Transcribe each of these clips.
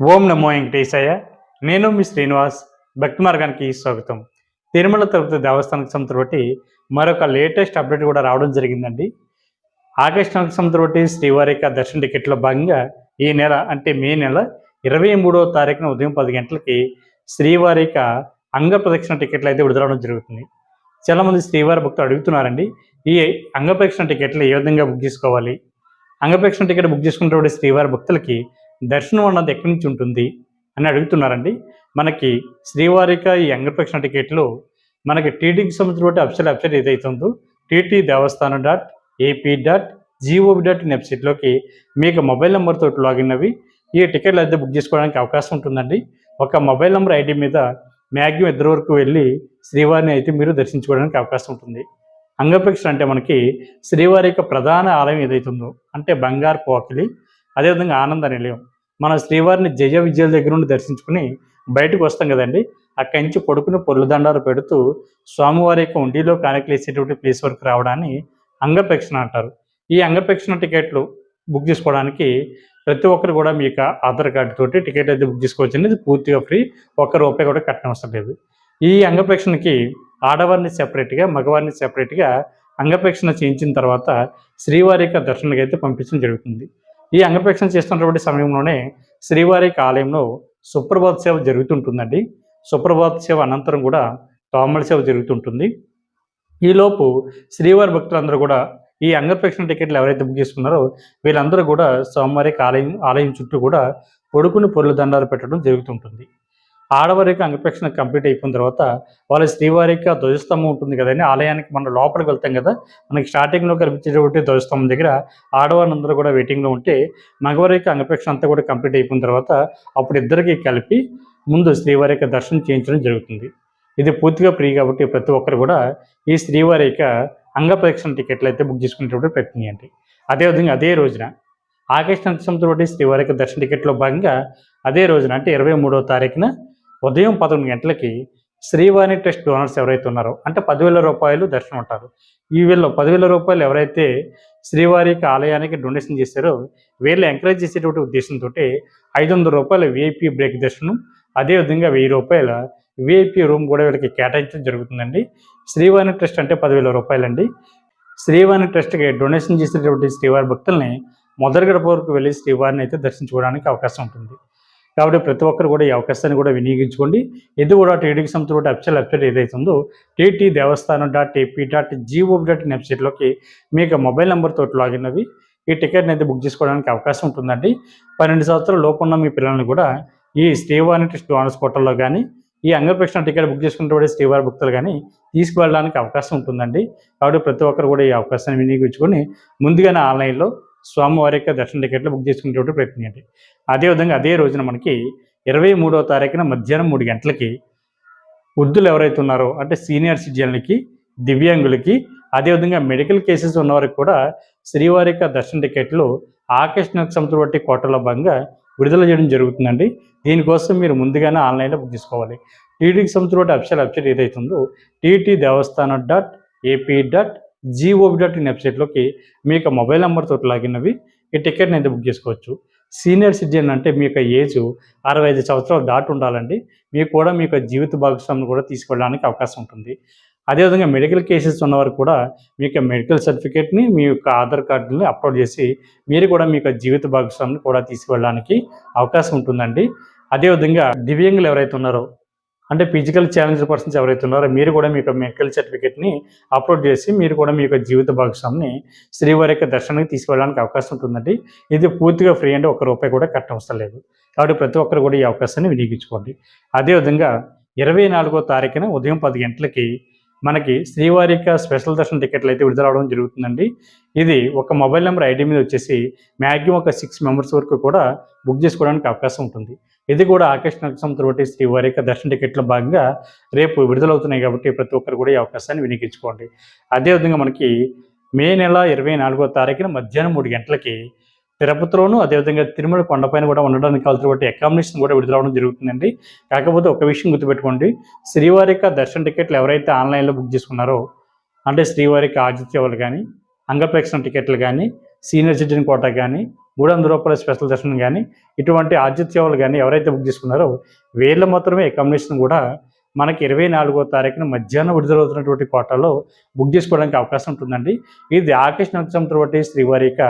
ఓం నమో వెంకటేశాయ. నేను మీ శ్రీనివాస్. భక్తి మార్గానికి స్వాగతం. తిరుమల తిరుపతి దేవస్థానం సంస్థ మరొక లేటెస్ట్ అప్డేట్ కూడా రావడం జరిగిందండి. ఆగస్టు నెలకు సంస్థ శ్రీవారి యొక్క దర్శన టికెట్లో భాగంగా ఈ నెల అంటే మే నెల ఇరవై మూడవ తారీఖున ఉదయం పది గంటలకి శ్రీవారి యొక్క అంగ ప్రదక్షిణ టికెట్లు అయితే విడుదలవడం జరుగుతుంది. చాలామంది శ్రీవారి భక్తులు అడుగుతున్నారండి ఈ అంగప్రదక్షిణ టికెట్లు ఏ విధంగా బుక్ చేసుకోవాలి? అంగప్రదక్షిణ టికెట్ బుక్ చేసుకున్నటువంటి శ్రీవారి భక్తులకి దర్శనం అన్నది ఎక్కడి నుంచి ఉంటుంది అని అడుగుతున్నారండి. మనకి శ్రీవారిక ఈ అంగప్రక్షణ టికెట్లు మనకి టీటీకి సంబంధించిన వెబ్సైట్ వెబ్సైట్ ఏదైతే ఉందో TT Devasthanam dot AP dot G O B dot in వెబ్సైట్లోకి మీకు మొబైల్ నెంబర్తో లాగిన్ అవి ఈ టికెట్లు అయితే బుక్ చేసుకోవడానికి అవకాశం ఉంటుందండి. ఒక మొబైల్ నెంబర్ ఐడి మీద మ్యాక్సిమం ఇద్దరు వరకు వెళ్ళి శ్రీవారిని అయితే మీరు దర్శించుకోవడానికి అవకాశం ఉంటుంది. అంగప్రక్షణ అంటే మనకి శ్రీవారి యొక్క ప్రధాన ఆలయం ఏదైతుందో అంటే బంగారు పోకిలి అదేవిధంగా ఆనంద నిలయం. మన శ్రీవారిని జయ విజయాల దగ్గర నుండి దర్శించుకుని బయటకు వస్తాం కదండి. అక్కడి నుంచి పడుకుని పొర్లుదండాలు పెడుతూ స్వామివారి యొక్క ఉండిలో కానికలేసేటువంటి ప్లేస్ వరకు రావడాన్ని అంగప్రదక్షిణ అంటారు. ఈ అంగప్రదక్షిణ టికెట్లు బుక్ చేసుకోవడానికి ప్రతి ఒక్కరు కూడా మీ యొక్క ఆధార్ కార్డు తోటి టికెట్ అయితే బుక్ చేసుకోవచ్చు అనేది పూర్తిగా ఫ్రీ. ఒక్క రూపాయి కూడా కట్టడం అవసరం లేదు. ఈ అంగప్రదక్షిణకి ఆడవారిని సెపరేట్గా మగవారిని సెపరేట్గా అంగప్రదక్షిణ చేయించిన తర్వాత శ్రీవారి యొక్క దర్శనానికి అయితే పంపించడం జరుగుతుంది. ఈ అంగప్రదక్షిణ చేస్తున్నటువంటి సమయంలోనే శ్రీవారి ఆలయంలో సుప్రభాత సేవ జరుగుతుంటుందండి. సుప్రభాత సేవ అనంతరం కూడా తోమల సేవ జరుగుతుంటుంది. ఈలోపు శ్రీవారి భక్తులందరూ కూడా ఈ అంగప్రదక్షిణ టికెట్లు ఎవరైతే బుక్ చేసుకున్నారో వీళ్ళందరూ కూడా సోమవారికి ఆలయం ఆలయం చుట్టూ కూడా పొడుకుని పొరుల దండాలు పెట్టడం జరుగుతుంటుంది. ఆడవారి యొక్క కంప్లీట్ అయిపోయిన తర్వాత వాళ్ళ శ్రీవారి యొక్క ధ్వజస్తంభం ఉంటుంది కదండి. ఆలయానికి మనం లోపలికి వెళ్తాం కదా. మనకి స్టార్టింగ్లో కనిపించేటువంటి ధ్వజస్తంభం దగ్గర ఆడవాళ్ళందరూ కూడా వెయిటింగ్లో ఉంటే మగవారి యొక్క అంతా కూడా కంప్లీట్ అయిపోయిన తర్వాత అప్పుడు ఇద్దరికి కలిపి ముందు శ్రీవారి యొక్క దర్శనం చేయించడం జరుగుతుంది. ఇది పూర్తిగా ఫ్రీ కాబట్టి ప్రతి ఒక్కరు కూడా ఈ శ్రీవారి యొక్క అంగప్రదక్షిణ టికెట్లు అయితే బుక్ చేసుకునేటప్పుడు ప్రయత్నం చేయండి. అదేవిధంగా అదే రోజున ఆగస్టు నక్షత్రంతో శ్రీవారి యొక్క దర్శన టికెట్లో భాగంగా అదే రోజున అంటే ఇరవై మూడవ తారీఖున ఉదయం పదకొండు గంటలకి శ్రీవాణి ట్రస్ట్ డోనర్స్ ఎవరైతే ఉన్నారో అంటే పదివేల రూపాయలు దర్శనం ఉంటారు. ఈ వీళ్ళు పదివేల రూపాయలు ఎవరైతే శ్రీవారికి ఆలయానికి డొనేషన్ చేశారో వీళ్ళు ఎంకరేజ్ చేసేటువంటి ఉద్దేశంతో ఐదు వందల రూపాయల విఐపి బ్రేక్ దర్శనం అదేవిధంగా వెయ్యి రూపాయల విఐపి రూమ్ కూడా వీళ్ళకి కేటాయించడం జరుగుతుందండి. శ్రీవాణి ట్రస్ట్ అంటే పదివేల రూపాయలండి. శ్రీవాణి ట్రస్ట్కి డొనేషన్ చేసేటువంటి శ్రీవారి భక్తుల్ని మొదటి గడప వరకు వెళ్ళి శ్రీవారిని అయితే దర్శించుకోవడానికి అవకాశం ఉంటుంది. కాబట్టి ప్రతి ఒక్కరు కూడా ఈ అవకాశాన్ని కూడా వినియోగించుకోండి. ఇది కూడా టీడీకి సంబంధించిన అఫిషియల్ వెబ్సైట్ ఏదైతే ఉందో TT Devasthanam dot AP dot G O dot in వెబ్సైట్లోకి మీకు మొబైల్ నెంబర్తో లాగిన్ అవి ఈ టికెట్ని అయితే బుక్ చేసుకోవడానికి అవకాశం ఉంటుందండి. పన్నెండు సంవత్సరాల లోపు ఉన్న మీ పిల్లల్ని కూడా ఈ శ్రీవారి ట్రస్ట్ ఆనర్స్ పోర్టల్లో కానీ ఈ అంగప్రక్షణ టికెట్ బుక్ చేసుకున్నటువంటి శ్రీవారి భక్తులు కానీ తీసుకువెళ్ళడానికి అవకాశం ఉంటుందండి. కాబట్టి ప్రతి ఒక్కరు కూడా ఈ అవకాశాన్ని వినియోగించుకొని ముందుగానే ఆన్లైన్లో స్వామివారి యొక్క దర్శన టికెట్లు బుక్ చేసుకునేటువంటి ప్రయత్నించండి అదేవిధంగా అదే రోజున మనకి ఇరవై మూడవ తారీఖున మధ్యాహ్నం మూడు గంటలకి వృద్ధులు ఎవరైతే ఉన్నారో అంటే సీనియర్ సిటిజన్లకి దివ్యాంగులకి అదేవిధంగా మెడికల్ కేసెస్ ఉన్నవారికి కూడా శ్రీవారి యొక్క దర్శన టికెట్లు ఆకర్షణ సంస్థ బట్టి కోటలో భాగంగా విడుదల చేయడం జరుగుతుందండి. దీనికోసం మీరు ముందుగానే ఆన్లైన్లో బుక్ చేసుకోవాలి. టీటీకి సంస్థ బట్టి అఫిషియల్ వెబ్సైట్ ఏదైతే ఉందో TT Devasthanam dot AP dot GOB dot in వెబ్సైట్లోకి మీ యొక్క మొబైల్ నెంబర్తో లాగినవి ఈ టికెట్ని అయితే బుక్ చేసుకోవచ్చు. సీనియర్ సిటిజన్ అంటే మీ యొక్క ఏజ్ అరవై ఐదు సంవత్సరాలు దాటి ఉండాలండి. మీకు కూడా మీ యొక్క జీవిత భాగస్వామిని కూడా తీసుకెళ్ళడానికి అవకాశం ఉంటుంది. అదేవిధంగా మెడికల్ కేసెస్ ఉన్నవారు కూడా మీ యొక్క మెడికల్ సర్టిఫికేట్ని మీ యొక్క ఆధార్ కార్డుని అప్లోడ్ చేసి మీరు కూడా మీ యొక్క జీవిత భాగస్వామిని కూడా తీసుకువెళ్ళడానికి అవకాశం ఉంటుందండి. అదేవిధంగా దివ్యాంగులు ఎవరైతే ఉన్నారో అంటే ఫిజికల్ ఛాలెంజ్ పర్సన్స్ ఎవరైతే ఉన్నారో మీరు కూడా మీ యొక్క మెడికల్ సర్టిఫికేట్ని అప్లోడ్ చేసి మీరు కూడా మీ యొక్క జీవిత భాగస్వామిని శ్రీవారి యొక్క దర్శనానికి తీసుకెళ్ళడానికి అవకాశం ఉంటుందండి. ఇది పూర్తిగా ఫ్రీ అంటే ఒక రూపాయి కూడా కట్టవసరం లేదు. కాబట్టి ప్రతి ఒక్కరు కూడా ఈ అవకాశాన్ని వినియోగించుకోండి. అదేవిధంగా ఇరవై నాలుగో తారీఖున ఉదయం పది గంటలకి మనకి శ్రీవారి యొక్క స్పెషల్ దర్శన టికెట్లు అయితే విడుదల అవడం జరుగుతుందండి. ఇది ఒక మొబైల్ నెంబర్ ఐడి మీద వచ్చేసి మ్యాక్సిమం ఒక సిక్స్ మెంబర్స్ వరకు కూడా బుక్ చేసుకోవడానికి అవకాశం ఉంటుంది. ఇది కూడా ఆకర్షణ నక్షత్రం తోటి శ్రీవారి యొక్క దర్శన టికెట్లో భాగంగా రేపు విడుదలవుతున్నాయి కాబట్టి ప్రతి ఒక్కరు కూడా ఈ అవకాశాన్ని వినియోగించుకోండి. అదేవిధంగా మనకి మే నెల ఇరవై నాలుగో తారీఖున మధ్యాహ్నం మూడు గంటలకి తిరుపతిలోను అదేవిధంగా తిరుమల కొండపైన కూడా ఉండడానికి కావాల్సినటువంటి అకామిడేషన్ కూడా విడుదలవడం జరుగుతుందండి. కాకపోతే ఒక విషయం గుర్తుపెట్టుకోండి. శ్రీవారి యొక్క దర్శన టికెట్లు ఎవరైతే ఆన్లైన్లో బుక్ చేసుకున్నారో అంటే శ్రీవారికి ఆతిథ్యవాళ్ళు కానీ అంగప్రేక్షణ టికెట్లు కానీ సీనియర్ సిటిజన్ కోట కానీ మూడు వందల రూపాయల స్పెషల్ దర్శనం కానీ ఇటువంటి ఆతిథ్యాలు కానీ ఎవరైతే బుక్ చేసుకున్నారో వీళ్ళు మాత్రమే అకామిడేషన్ కూడా మనకి ఇరవై నాలుగో తారీఖున మధ్యాహ్నం విడుదలవుతున్నటువంటి కోటాలో బుక్ చేసుకోవడానికి అవకాశం ఉంటుందండి. ఇది ఆకర్షణ నక్షత్రం శ్రీవారి యొక్క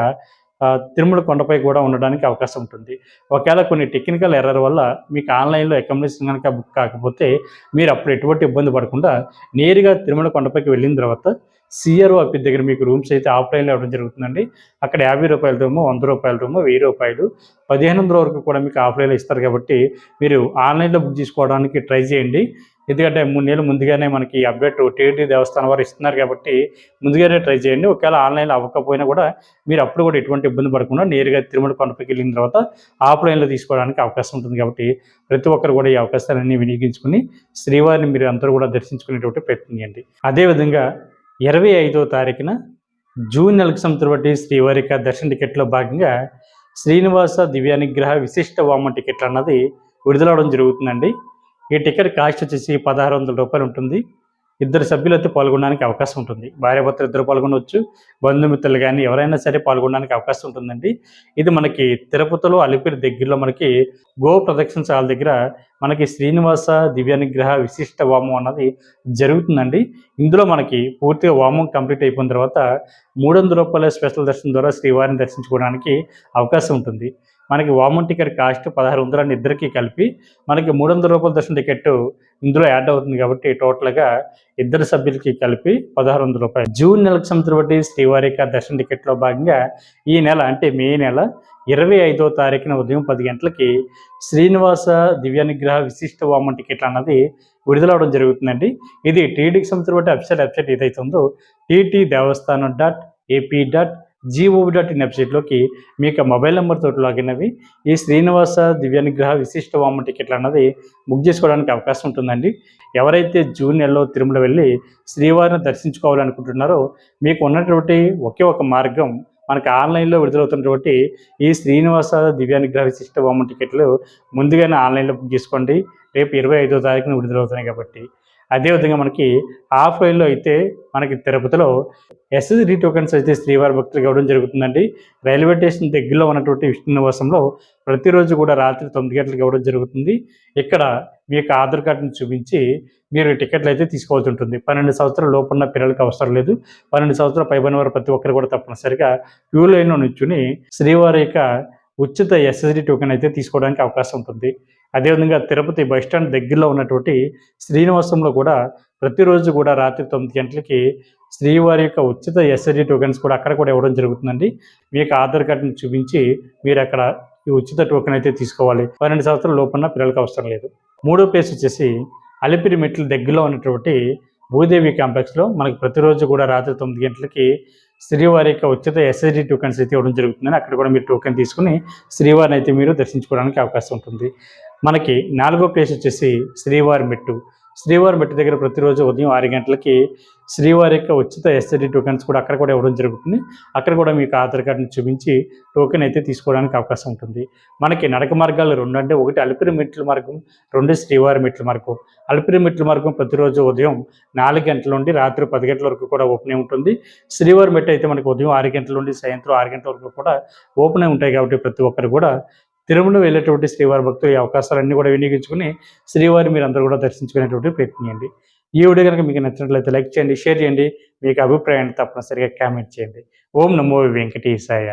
తిరుమల కొండపై కూడా ఉండడానికి అవకాశం ఉంటుంది. ఒకవేళ కొన్ని టెక్నికల్ ఎర్రర్ వల్ల మీకు ఆన్లైన్లో అకామిడేషన్ కనుక బుక్ కాకపోతే మీరు అప్పుడు ఎటువంటి ఇబ్బంది పడకుండా నేరుగా తిరుమల కొండపైకి వెళ్ళిన తర్వాత సిఆర్ఓ ఆఫీస్ దగ్గర మీకు రూమ్స్ అయితే ఆఫ్లైన్లో ఇవ్వడం జరుగుతుందండి. అక్కడ యాభై రూపాయల రూము వంద రూపాయల రూము వెయ్యి రూపాయలు పదిహేను వందల వరకు కూడా మీకు ఆఫ్లైన్లో ఇస్తారు కాబట్టి మీరు ఆన్లైన్లో బుక్ చేసుకోవడానికి ట్రై చేయండి. ఎందుకంటే మూడు నెలలు ముందుగానే మనకి అప్డేట్ టీటీ దేవస్థానం వారు ఇస్తున్నారు కాబట్టి ముందుగానే ట్రై చేయండి. ఒకవేళ ఆన్లైన్లో అవ్వకపోయినా కూడా మీరు అప్పుడు కూడా ఎటువంటి ఇబ్బంది పడకుండా నేరుగా తిరుమల కొండపైకి వెళ్ళిన తర్వాత ఆఫ్లైన్లో తీసుకోవడానికి అవకాశం ఉంటుంది కాబట్టి ప్రతి ఒక్కరు కూడా ఈ అవకాశాలన్నీ వినియోగించుకుని శ్రీవారిని మీరు అందరూ కూడా దర్శించుకునేటువంటి ప్రయత్నం చేయండి. అదేవిధంగా ఇరవై ఐదో తారీఖున జూన్ నెలకు సంవత్సరం శ్రీవారిక దర్శన టికెట్లో భాగంగా శ్రీనివాస దివ్యానుగ్రహ విశిష్ట వామ టికెట్లు అన్నది విడుదలవడం జరుగుతుందండి. ఈ టికెట్ కాస్ట్ వచ్చేసి పదహారు వందల రూపాయలు ఉంటుంది. ఇద్దరు సభ్యులతో పాల్గొనడానికి అవకాశం ఉంటుంది. భార్యాభర్తలు ఇద్దరు పాల్గొనవచ్చు. బంధుమిత్రులు కానీ ఎవరైనా సరే పాల్గొనడానికి అవకాశం ఉంటుందండి. ఇది మనకి తిరుపతిలో అలిపిరి దగ్గరలో మనకి గో ప్రదక్షిణ శాల దగ్గర మనకి శ్రీనివాస దివ్యానుగ్రహ విశిష్ట వామం అన్నది జరుగుతుందండి. ఇందులో మనకి పూర్తిగా వామం కంప్లీట్ అయిపోయిన తర్వాత మూడు వందల రూపాయల స్పెషల్ దర్శనం ద్వారా శ్రీవారిని దర్శించుకోవడానికి అవకాశం ఉంటుంది. మనకి వామం టికెట్ కాస్ట్ పదహారు వందలని ఇద్దరికి కలిపి మనకి మూడు వందల రూపాయల దర్శన టికెట్ ఇందులో యాడ్ అవుతుంది కాబట్టి టోటల్గా ఇద్దరు సభ్యులకి కలిపి పదహారు వందల రూపాయలు. జూన్ నెలకు సంవత్సరం శ్రీవారిక దర్శన టికెట్లో భాగంగా ఈ నెల అంటే మే నెల ఇరవై ఐదో తారీఖున ఉదయం పది గంటలకి శ్రీనివాస దివ్యానుగ్రహ విశిష్ట వామన్ టికెట్లు అన్నది విడుదలవడం జరుగుతుందండి. ఇది టీడీకి సంవత్సరం అఫీషియల్ వెబ్సైట్ ఏదైతే ఉందో TT Devasthanam dot AP dot GOV dot in వెబ్సైట్లోకి మీ యొక్క మొబైల్ నెంబర్ తోటి లాగిన్ అవి ఈ శ్రీనివాస దివ్యానుగ్రహ విశిష్ట వామ టికెట్లు అన్నది బుక్ చేసుకోవడానికి అవకాశం ఉంటుందండి. ఎవరైతే జూన్ నెలలో తిరుమల వెళ్ళి శ్రీవారిని దర్శించుకోవాలనుకుంటున్నారో మీకు ఉన్నటువంటి ఒకే ఒక మార్గం మనకి ఆన్లైన్లో విడుదలవుతున్నటువంటి ఈ శ్రీనివాస దివ్యానుగ్రహ విశిష్ట వామ టికెట్లు ముందుగానే ఆన్లైన్లో బుక్ చేసుకోండి. రేపు ఇరవై ఐదో తారీఖున విడుదలవుతున్నాయి కాబట్టి. అదేవిధంగా మనకి ఆఫ్లైన్లో అయితే మనకి తిరుపతిలో ఎస్ఎస్డి టోకెన్స్ అయితే శ్రీవారి భక్తులకు ఇవ్వడం జరుగుతుందండి. రైల్వే స్టేషన్ దగ్గరలో ఉన్నటువంటి విష్ణు నివాసంలో ప్రతిరోజు కూడా రాత్రి తొమ్మిది గంటలకు ఇవ్వడం జరుగుతుంది. ఇక్కడ మీ యొక్క ఆధార్ కార్డుని చూపించి మీరు టికెట్లు అయితే తీసుకోవాల్సి ఉంటుంది. పన్నెండు సంవత్సరాల లోపున్న పిల్లలకి అవసరం లేదు. పన్నెండు సంవత్సరాల పైబడిన వారు ప్రతి ఒక్కరు కూడా తప్పనిసరిగా క్యూ లైన్లో నుంచుని శ్రీవారి యొక్క ఉచిత ఎస్ఎస్డి టోకెన్ అయితే తీసుకోవడానికి అవకాశం ఉంటుంది. అదేవిధంగా తిరుపతి బస్ స్టాండ్ దగ్గరలో ఉన్నటువంటి శ్రీనివాసంలో కూడా ప్రతిరోజు కూడా రాత్రి తొమ్మిది గంటలకి శ్రీవారి యొక్క ఉచిత ఎస్ఎస్డి టోకెన్స్ కూడా అక్కడ కూడా ఇవ్వడం జరుగుతుందండి. మీ యొక్క ఆధార్ కార్డుని చూపించి మీరు అక్కడ ఈ ఉచిత టోకెన్ అయితే తీసుకోవాలి. పన్నెండు సంవత్సరాల లోపల పిల్లలకి అవసరం లేదు. మూడో ప్లేస్ వచ్చేసి అలిపిరి మెట్ల దగ్గరలో ఉన్నటువంటి భూదేవి కాంప్లెక్స్లో మనకి ప్రతిరోజు కూడా రాత్రి తొమ్మిది గంటలకి శ్రీవారి యొక్క ఉచిత ఎస్ఐడి టోకెన్స్ అయితే ఇవ్వడం జరుగుతుందని అక్కడ కూడా మీరు టోకెన్ తీసుకుని శ్రీవారిని అయితే మీరు దర్శించుకోవడానికి అవకాశం ఉంటుంది. మనకి నాలుగో ప్లేస్ వచ్చేసి శ్రీవారి మెట్టు. శ్రీవారి మెట్టు దగ్గర ప్రతిరోజు ఉదయం ఆరు గంటలకి శ్రీవారి యొక్క ఉచిత ఎస్ఎడి టోకెన్స్ కూడా అక్కడ కూడా ఇవ్వడం జరుగుతుంది. అక్కడ కూడా మీకు ఆధార్ కార్డుని చూపించి టోకెన్ అయితే తీసుకోవడానికి అవకాశం ఉంటుంది. మనకి నడక మార్గాలు రెండు అంటే ఒకటి అలిపిరి మెట్ల మార్గం రెండు శ్రీవారి మెట్ల మార్గం. అలిపిరి మెట్ల మార్గం ప్రతిరోజు ఉదయం నాలుగు గంటల నుండి రాత్రి పది గంటల వరకు కూడా ఓపెన్ అయి ఉంటుంది. శ్రీవారి మెట్టు అయితే మనకి ఉదయం ఆరు గంటల నుండి సాయంత్రం ఆరు గంటల వరకు కూడా ఓపెన్ అయి ఉంటాయి కాబట్టి ప్రతి ఒక్కరు కూడా తిరుమల వెళ్ళేటువంటి శ్రీవారి భక్తులు ఈ అవకాశాలన్నీ కూడా వినియోగించుకుని శ్రీవారి మీరు అందరూ కూడా దర్శించుకునేటువంటి ప్రయత్నం చేయండి. ఈ వీడియో కనుక మీకు నచ్చినట్లయితే లైక్ చేయండి షేర్ చేయండి. మీకు అభిప్రాయాన్ని తప్పనిసరిగా కామెంట్ చేయండి. ఓం నమో వెంకటేశాయ.